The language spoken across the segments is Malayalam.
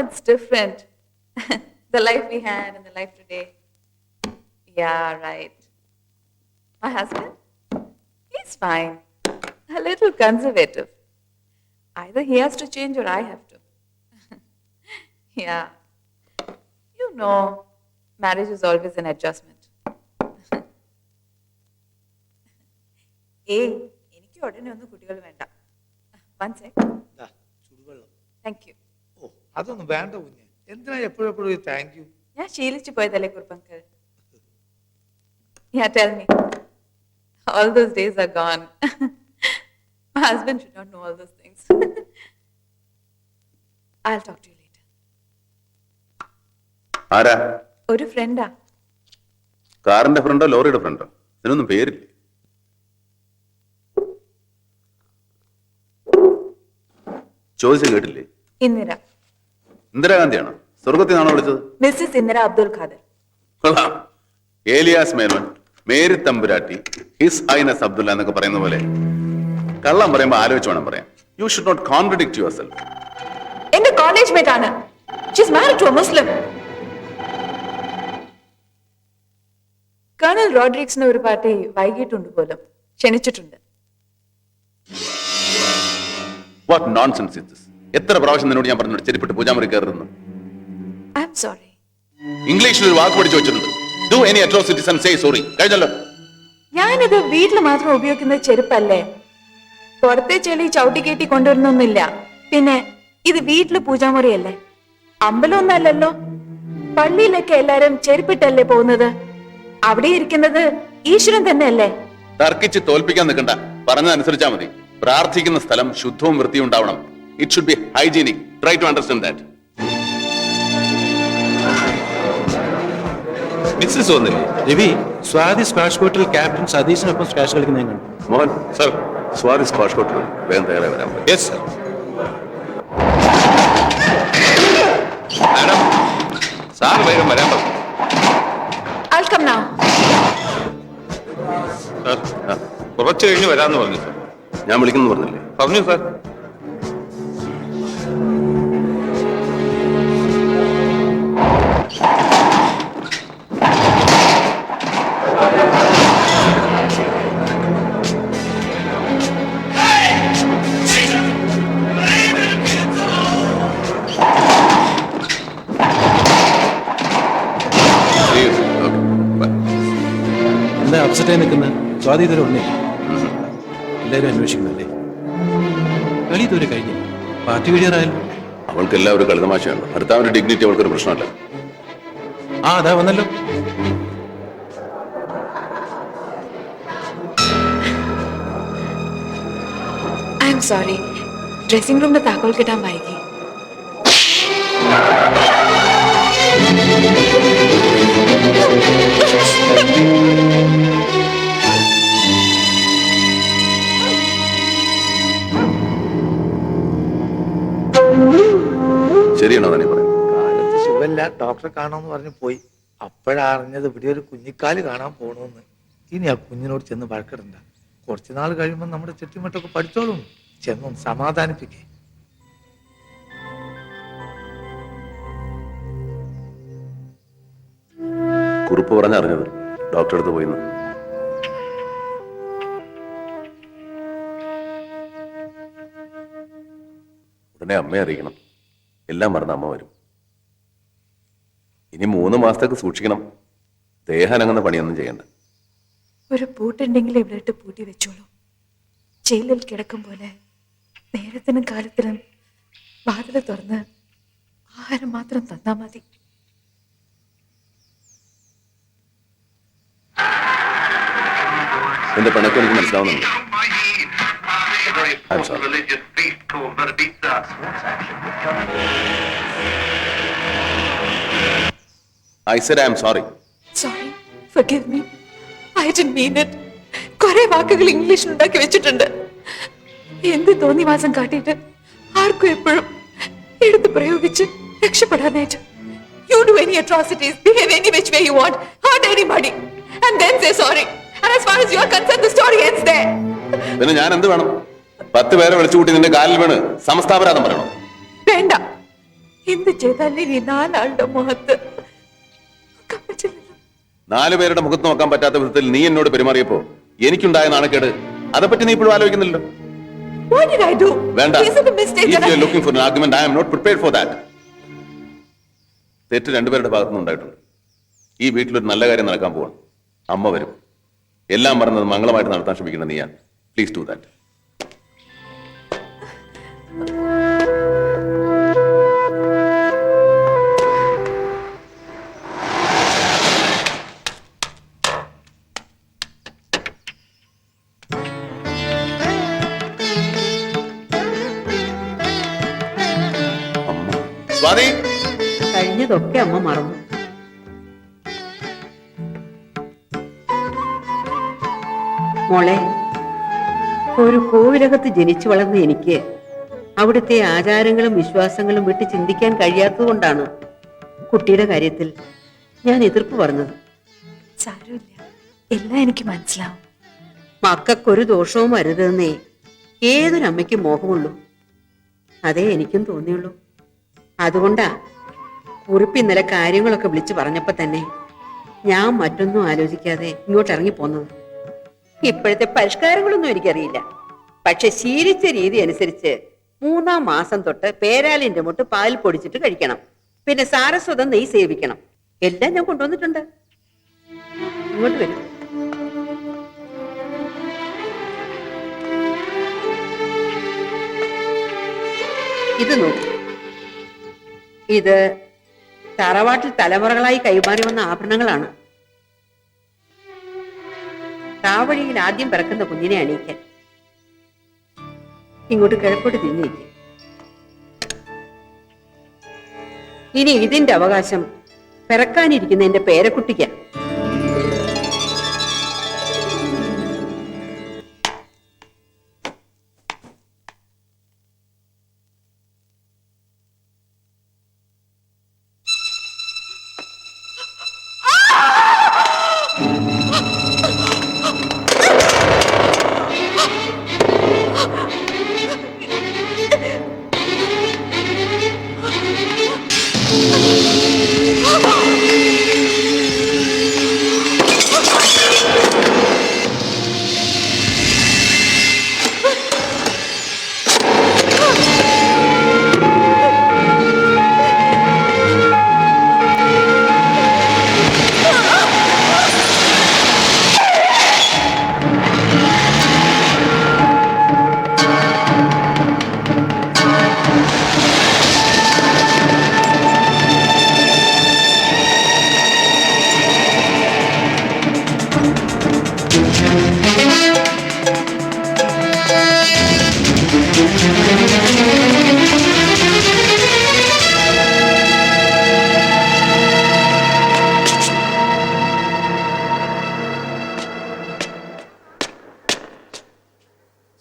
it's different. the life we had and the life today. Yeah, right. My husband? He's fine. A little conservative. Either he has to change or I have to. yeah. You know, marriage is always an adjustment. ഏയ് എനിക്ക് ഉടനെ ഒന്നും കുട്ടികൾ വേണ്ട വൺ സെക് ദാ, ചുടുവെള്ളം താങ്ക് യു ഓ അതൊന്നും വേണ്ട കുഞ്ഞ്. എന്തിനാ എപ്പോഴെപ്പോഴും എപ്പോഴും താങ്ക് യു ഞാൻ ശീലിച്ചു പോയതല്ലേ കുറുപ്പങ്കൽ Yeah, tell me. All those days are gone. My husband should not know all those things. I'll talk to you later. ആരാ? ഒരു ഫ്രണ്ടാ കാറിന്റെ ഫ്രണ്ടോ ലോറിയുടെ ഫ്രണ്ടോ? ഇതിനൊന്നും പേരില്ല. ചോദിച്ചു കേട്ടില്ലേ? ഇന്ദിര. ഇന്ദിരാഗാന്ധിയാണോ? സ്വർഗത്തിനാണോ വിളിച്ചത്? മിസ്സിസ് ഇന്ദിര അബ്ദുൽ ഖാദർ. കൊള്ളാം. Elias Menon Mary Thampuratti His Highness Abdullah എന്നൊക്കെ പറയുന്ന പോലെ. കള്ളം പറയുമ്പോൾ ആലോചിച്ച് വേണം പറയാം you should not contradict yourself എന്റെ കോളേജ് മേറ്റ് ആണ്. She's married to a Muslim colonel റോഡ്രിക്സിന് ഒരു പാർട്ടി വൈകിട്ടുണ്ട് പോലും. ക്ഷണിച്ചിട്ടുണ്ട്. വാട്ട് നോൺസെൻസ് ഇസ് ദിസ് എത്ര പ്രാവശ്യം നിന്നോട് ഞാൻ പറഞ്ഞു ചെരിപ്പിട്ട് പൂജാമുറി കയറുന്നു? ഐ എം സോറി ഇംഗ്ലീഷിൽ ഒരു വാക്ക് പഠിച്ചു വെച്ചിട്ടുണ്ട് do any atrocities and say sorry കഴിഞ്ഞല്ലോ. ഞാനിത് വീട്ടിൽ മാത്രം ഉപയോഗിക്കുന്ന ചെരുപ്പല്ലേ? പുറത്തെ ചെളി ചവിട്ടി കയറ്റി കൊണ്ടുവരുന്നൊന്നുമില്ല. പിന്നെ ഇത് വീട്ടിൽ പൂജാമുറിയല്ലേ? അമ്പലമൊന്നല്ലല്ലോ പള്ളിയിലൊക്കെ എല്ലാരും ചെരുപ്പിട്ടല്ലേ പോകുന്നത്? അവിടെ ഇരിക്കുന്നത് ഈശ്വരൻ തന്നെയല്ലേ? തർക്കിച്ച് തോൽപ്പിക്കാൻ നിൽക്കണ്ട. പറഞ്ഞതനുസരിച്ചാ മതി. പ്രാർത്ഥിക്കുന്ന സ്ഥലം ശുദ്ധവും വൃത്തിയും ഉണ്ടാവണം. It should be hygienic try to understand that Mrs വന്നില്ലേ രവി സ്വാതി സ്ക്വാഷ് കോർട്ടിൽ ക്യാപ്റ്റൻ സതീശിനൊപ്പം സ്ക്വാഷ് കളിക്കുന്ന ഞാൻ കണ്ടു. മോഹൻ സർ സ്വാതി സ്ക്വാഷ് കോർട്ടിൽ വേഗം തയ്യാറായി വരാൻ പറയൂ. യെസ് സർ മാഡം സാർ വേഗം വരാൻ പറഞ്ഞു. ആൾക്കം നാ സാർ കുറച്ച് കഴിഞ്ഞ് വരാമെന്ന് പറഞ്ഞു സാർ. ഞാൻ വിളിക്കുന്നു പറഞ്ഞില്ലേ? പറഞ്ഞു സാർ. സ്വാതി ഇതുവരെ ഉണ്ടേ എല്ലാവരും അന്വേഷിക്കുന്നല്ലേ കളി ഇതുവരെ കഴിഞ്ഞു. പാർട്ടി കഴിയാറായാലും അവൾക്ക് എല്ലാവരും കളിതമാശയാണ്. ഭർത്താവിന്റെ ഡിഗ്നിറ്റി അവൾക്കൊരു പ്രശ്നമല്ല. ആ അതാ വന്നല്ലോ. ഐ എം സോറി ഡ്രസ്സിംഗ് റൂമിന്റെ താക്കോൽ കിട്ടാൻ വൈകി. ശരിയാണോ പറയുന്നത്? കാലത്ത് സുഖമില്ല. ഡോക്ടറെ കാണാമെന്ന് പറഞ്ഞ് പോയി. അപ്പോഴറിഞ്ഞത് ഇവിടെ ഒരു കുഞ്ഞിക്കാൽ കാണാൻ പോണെന്ന്. ഇനി ആ കുഞ്ഞിനോട് ചെന്ന് വഴക്കിടണ്ട. കുറച്ചു നാൾ കഴിയുമ്പോൾ നമ്മുടെ ചെട്ടിമട്ടൊക്കെ പഠിച്ചോളും. ചെന്നും സമാധാനിപ്പിക്കേ. കുറിപ്പ് പറഞ്ഞറിഞ്ഞത് ഡോക്ടറെ അടുത്ത് പോയിന്ന്. ഉടനെ അമ്മയെ അറിയിക്കണം. എല്ലാം മറന്ന് അമ്മ വരും. ഇനി മൂന്ന് മാസത്തേക്ക് സൂക്ഷിക്കണം. ദേഹാനങ്ങുന്ന പണിയൊന്നും ചെയ്യണ്ട. ഒരു പൂട്ടുണ്ടെങ്കിൽ ഇവിടെ ഇട്ട് പൂട്ടി വെച്ചോളൂ. ജയിലിൽ കിടക്കും പോലെ നേരത്തിനും കാലത്തിനും വാതിൽ തുറന്ന് ആഹാരം മാത്രം തന്നാ മതി. എന്റെ പിണക്കം എനിക്ക് മനസ്സിലാവുന്നുണ്ട്. Verbitza. said I I sorry. Sorry sorry forgive me. I didn't mean it. കുറെ വാക്കുകൾ ഇംഗ്ലീഷിൽ ഉണ്ടാക്കി വെച്ചിട്ടുണ്ട്. എന്ത് തോന്നി മാസം കാട്ടിയിട്ട് ആർക്കും എപ്പോഴും എടുത്ത് പ്രയോഗിച്ച് രക്ഷപ്പെടാനായിട്ട്? You do any atrocities behave any which way you want hurt anybody and then say sorry and as far as you are concerned the story ends there. പിന്നെ ഞാൻ എന്ത് വേണം? പത്ത് പേരെ വിളിച്ചു കൂട്ടി നിന്റെ കാലിൽ വീണ് സമസ്താപരാധം പറയണം. വേണ്ട. എന്ത് ചെയ്താലും ഇനി നാലാളുടെ മുഖത്ത് നോക്കാൻ പറ്റില്ലല്ലോ നാലു പേരുടെ മുഖത്ത് നോക്കാൻ പറ്റാത്ത വിധത്തിൽ നീ എന്നോട് പെരുമാറിയപ്പോ എനിക്കുണ്ടായ നാണക്കേട് അതേപ്പറ്റി നീ ഇപ്പോഴും ആലോചിക്കുന്നില്ലല്ലോ? What did I do? വേണ്ട. Is it a mistake that I... looking for an argument, I am not prepared for that. തെറ്റ് രണ്ടുപേരുടെ ഭാഗത്തുനിന്ന് ഉണ്ടായിട്ടുണ്ട്. ഈ വീട്ടിലൊരു നല്ല കാര്യം നടക്കാൻ പോവാണ്. അമ്മ വരും. എല്ലാം പറഞ്ഞത് മംഗളമായിട്ട് നടത്താൻ ശ്രമിക്കണം നീയാണ്. പ്ലീസ് ഡു ദാറ്റ് കഴിഞ്ഞതൊക്കെ അമ്മ മറന്നു. മോളെ ഒരു കോവിലകത്ത് ജനിച്ചു വളർന്ന എനിക്ക് അവിടുത്തെ ആചാരങ്ങളും വിശ്വാസങ്ങളും വിട്ട് ചിന്തിക്കാൻ കഴിയാത്തതുകൊണ്ടാണ് കുട്ടിയുടെ കാര്യത്തിൽ ഞാൻ എതിർപ്പ് പറഞ്ഞത്. സാരമില്ല. എല്ലാം എനിക്ക് മനസ്സിലാവും. മക്കൾക്കൊരു ദോഷവും വരുതെന്നേ ഏതൊരമ്മയ്ക്കും മോഹമുള്ളൂ. അതേ എനിക്കും തോന്നിയുള്ളൂ. അതുകൊണ്ടാ കുറിപ്പ് ഇന്നലെ കാര്യങ്ങളൊക്കെ വിളിച്ചു പറഞ്ഞപ്പോ തന്നെ ഞാൻ മറ്റൊന്നും ആലോചിക്കാതെ ഇങ്ങോട്ട് ഇറങ്ങി ഇറങ്ങിപ്പോന്നത് ഇപ്പോഴത്തെ പരിഷ്കാരങ്ങളൊന്നും എനിക്കറിയില്ല. പക്ഷെ ശീലിച്ച രീതി അനുസരിച്ച് മൂന്നാം മാസം തൊട്ട് പേരാലിന്റെ മുട്ട് പാൽ പൊടിച്ചിട്ട് കഴിക്കണം. പിന്നെ സാരസ്വതം നെയ് സേവിക്കണം. എല്ലാം ഞാൻ കൊണ്ടുവന്നിട്ടുണ്ട്. ഇങ്ങോട്ട് വരും. ഇത് നോക്കൂ. ഇത് തറവാട്ടിൽ തലമുറകളായി കൈമാറി വന്ന ആഭരണങ്ങളാണ്. താവഴിയിൽ ആദ്യം പിറക്കുന്ന കുഞ്ഞിനെ അണിയിക്കാൻ. ഇങ്ങോട്ട് കിഴപ്പോട്ട് തിരിഞ്ഞിരിക്കും. ഇനി ഇതിന്റെ അവകാശം പിറക്കാനിരിക്കുന്ന എന്റെ പേരക്കുട്ടിക്ക്.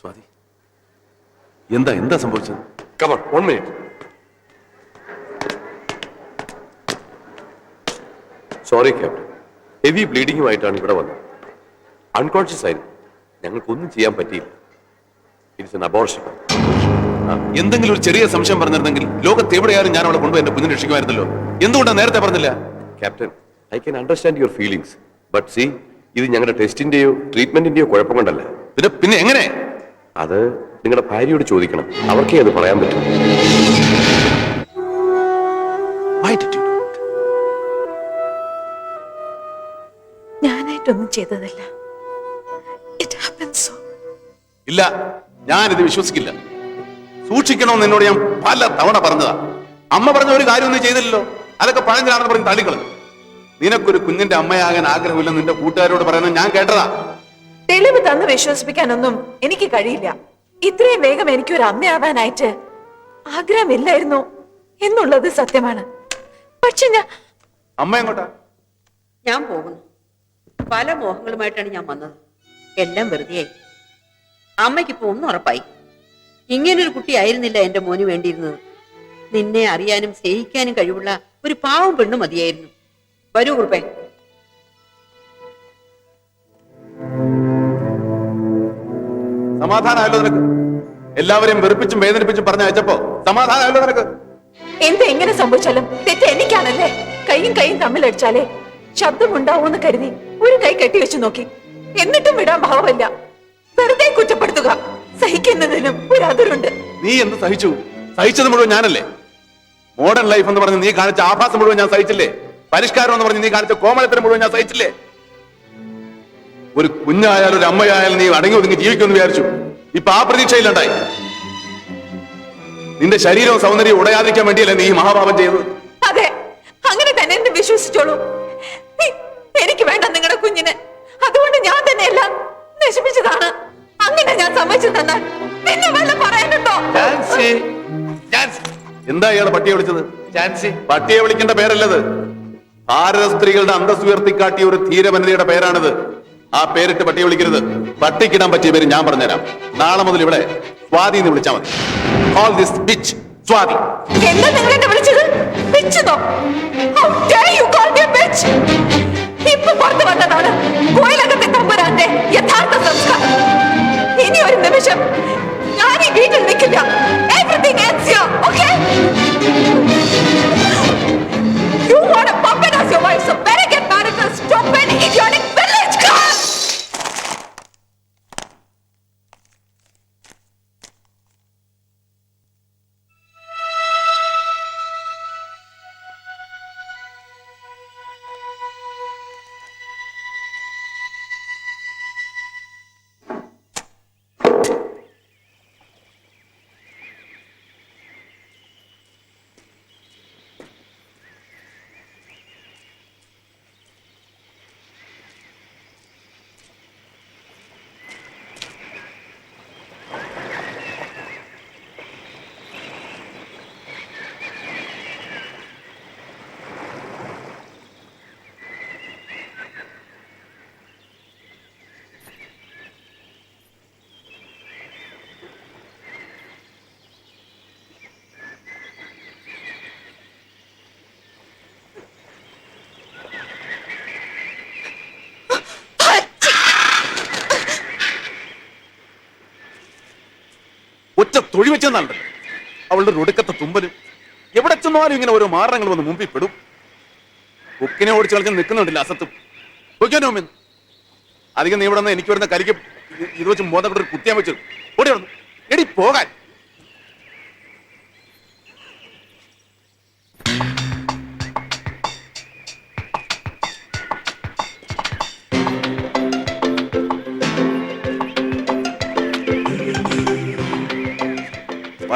സ്വാതി എന്താ എന്താ സംഭവിച്ചത്? Come on, minute. Sorry captain heavy ബ്ലീഡിങ്ങുമായിട്ടാണ് ഇവിടെ വന്നത്. അൺകോൺഷ്യസ് ആയിരുന്നു. ഞങ്ങൾക്കൊന്നും ചെയ്യാൻ പറ്റിയില്ല. ഇറ്റ്സ് എൻ അബോർഷൻ എന്തെങ്കിലും ഒരു ചെറിയ സംശയം പറഞ്ഞിരുന്നെങ്കിൽ ലോകത്ത് എവിടെയായാലും ഞാൻ അവളെ കൊണ്ടുപോയി എന്റെ കുഞ്ഞിനെ രക്ഷിക്കുമായിരുന്നല്ലോ. എന്തുകൊണ്ടാണ് നേരത്തെ പറഞ്ഞില്ല? Captain I can understand your feelings but see ഇത് ഞങ്ങളുടെ ടെസ്റ്റിന്റെയോ ട്രീറ്റ്മെന്റിന്റെയോ കുഴപ്പം കൊണ്ടല്ല. പിന്നെ പിന്നെ എങ്ങനെ? അത് നിങ്ങളുടെ ഭാര്യയോട് ചോദിക്കണം. അവർക്കേ അത് പറയാൻ പറ്റും. Why did you do it? ഞാനായിട്ടൊന്നും ചെയ്തതല്ല. ഇറ്റ് ഹാപ്പൻ സോ ഇല്ല ഞാനിത് വിശ്വസിക്കില്ല. സൂക്ഷിക്കണമെന്ന് എന്നോട് ഞാൻ പല തവണ പറഞ്ഞതാ. അമ്മ പറഞ്ഞ ഒരു കാര്യം ഒന്നും ചെയ്തില്ലല്ലോ. അതൊക്കെ പഴഞ്ചാണെന്ന് പറഞ്ഞ് തള്ളിക്കളഞ്ഞു നിനക്കൊരു കുഞ്ഞിന്റെ അമ്മയാകാൻ ആഗ്രഹമില്ലെന്ന് നിന്റെ കൂട്ടുകാരോട് പറയുന്നത് ഞാൻ കേട്ടതാ. തെളിവ് തന്ന് വിശ്വസിപ്പിക്കാനൊന്നും എനിക്ക് കഴിയില്ല. ഇത്രയും വേഗം എനിക്ക് ഒരു അമ്മയാവാനായിട്ട് ആഗ്രഹമില്ലായിരുന്നു എന്നുള്ളത് സത്യമാണ്. പക്ഷെ ഞാൻ അമ്മ എങ്ങോട്ടാ? ഞാൻ പോകുന്നു. പല മോഹങ്ങളുമായിട്ടാണ് ഞാൻ വന്നത്. എല്ലാം വെറുതെയായി. അമ്മയ്ക്കിപ്പോ ഒന്നും ഉറപ്പായി. ഇങ്ങനൊരു കുട്ടിയായിരുന്നില്ല എന്റെ മോന് വേണ്ടിയിരുന്നത്. നിന്നെ അറിയാനും സ്നേഹിക്കാനും കഴിവുള്ള ഒരു പാവം പെണ്ണു മതിയായിരുന്നു. വരൂ കുറുപ്പേ. സമാധാനമല്ലോ നിനക്ക്? എല്ലാവരെയും വെറുപ്പിച്ചും വേദനിപ്പിച്ചും പറഞ്ഞ അയച്ചപ്പോ സമാധാനമല്ലോ നിനക്ക്? എന്ത് എങ്ങനെ സംഭവിച്ചാലും തെറ്റ് എനിക്കാണല്ലേ? കൈയും കൈയും തമ്മിലടിച്ചാലേ? ശബ്ദമുണ്ടാവൂന്ന് കരുതി ഒരു കൈ കെട്ടിവെച്ചു നോക്കി. എന്നിട്ടും വിടാൻ ഭാവമല്ല. വെറുതെ കുറ്റപ്പെടുത്തുക. സഹിക്കുന്നതിനും ഒരു അതിരുണ്ട്. നീ എന്ത് സഹിച്ചു? സഹിച്ചത് മുഴുവൻ ഞാനല്ലേ? മോഡേൺ ലൈഫ് എന്ന് പറഞ്ഞ് നീ കാണിച്ച ആഭാസം മുഴുവൻ ഞാൻ സഹിച്ചില്ലേ? പരിഷ്കാരം എന്ന് പറഞ്ഞ് നീ കാണിച്ച കോമളത്തിന് മുഴുവൻ ഞാൻ സഹിച്ചില്ലേ? ഒരു കുഞ്ഞായാലും ഒരു അമ്മയായാലും നീ അടങ്ങി ഒതുങ്ങി ജീവിക്കുമെന്ന് വിചാരിച്ചു. ഇപ്പൊ ആ പ്രതീക്ഷയിലുണ്ടായി നിന്റെ ശരീരവും സൗന്ദര്യവും ഉടയാതിരിക്കാൻ വേണ്ടിയല്ലേ നീ മഹാഭാവം മഹാപാപം ചെയ്തത്? അതെ അങ്ങനെ തന്നെ എന്നെ വിശ്വസിച്ചോളൂ. എനിക്ക് വേണ്ട നിങ്ങളുടെ കുഞ്ഞിന്. അതുകൊണ്ട് ഞാൻ തന്നെ എല്ലാം നശിപ്പിച്ചതാണ്. അങ്ങനെ ഞാൻ സമ്മതിച്ചു തന്നാൽ നിന്നെ വല്ല പറയാനുണ്ടോ? എന്താ ഇയാളെ പട്ടിയെ വിളിച്ചത്? പട്ടിയെ വിളിക്കേണ്ട പേരല്ലത്. ഭാരത സ്ത്രീകളുടെ അന്തസ് ഉയർത്തിക്കാട്ടിയ ഒരു ധീരവനിതയുടെ പേരാണിത്. ആ പേരിട്ട് പട്ടിയെ വിളിക്കരുത്. പട്ടിക്കിടാൻ പറ്റിയ പേര് ഞാൻ പറഞ്ഞുതരാം. നാളെ മുതൽ ഇവിടെ സ്വാതി എന്ന് വിളിച്ചാൽ മതി. All this bitch Swathi. എന്താ നിങ്ങൾ എന്നെ വിളിച്ചത്? How dare you call me a bitch? ഇപ്പൊ പുറത്തു വന്നതാണ്. കോയിലകത്തെ തമ്പുരാന്റെ യഥാർത്ഥ സംസ്കാരം. ഇനി ഒരു നിമിഷം ഞാൻ ഈ വീട്ടിൽ നിൽക്കില്ല. എവറിങ് ends തൊഴി വെച്ചെന്നുണ്ടല്ലോ അവളുടെ ഒടുക്കത്തെ തുമ്പലും. എവിടെ ചെന്നാലും ഇങ്ങനെ ഓരോ മാറങ്ങൾ വന്ന് മുമ്പിൽ പെടും. ബുക്കിനെ ഓടിച്ച് കളിച്ച് നിൽക്കുന്നുണ്ടല്ലോ അസത്തും. നോക്കിയാനോമെൻ അധികം നീ ഇവിടെ നിന്ന് എനിക്ക് വരുന്ന കരിക്ക് ഇത് വെച്ച് മോതപ്പെട്ടൊരു കുത്തിയാൻ വെച്ചു. ഓടി വന്നു. എടി പോകാൻ.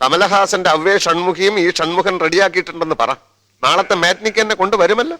കമലഹാസന്റെ അവ്വേ ഷൺമുഖിയും ഈ ഷൺമുഖൻ റെഡിയാക്കിയിട്ടുണ്ടെന്ന് പറ. നാളത്തെ മാറ്റ്നിക്ക് എന്നെ കൊണ്ടുവരുമല്ലോ?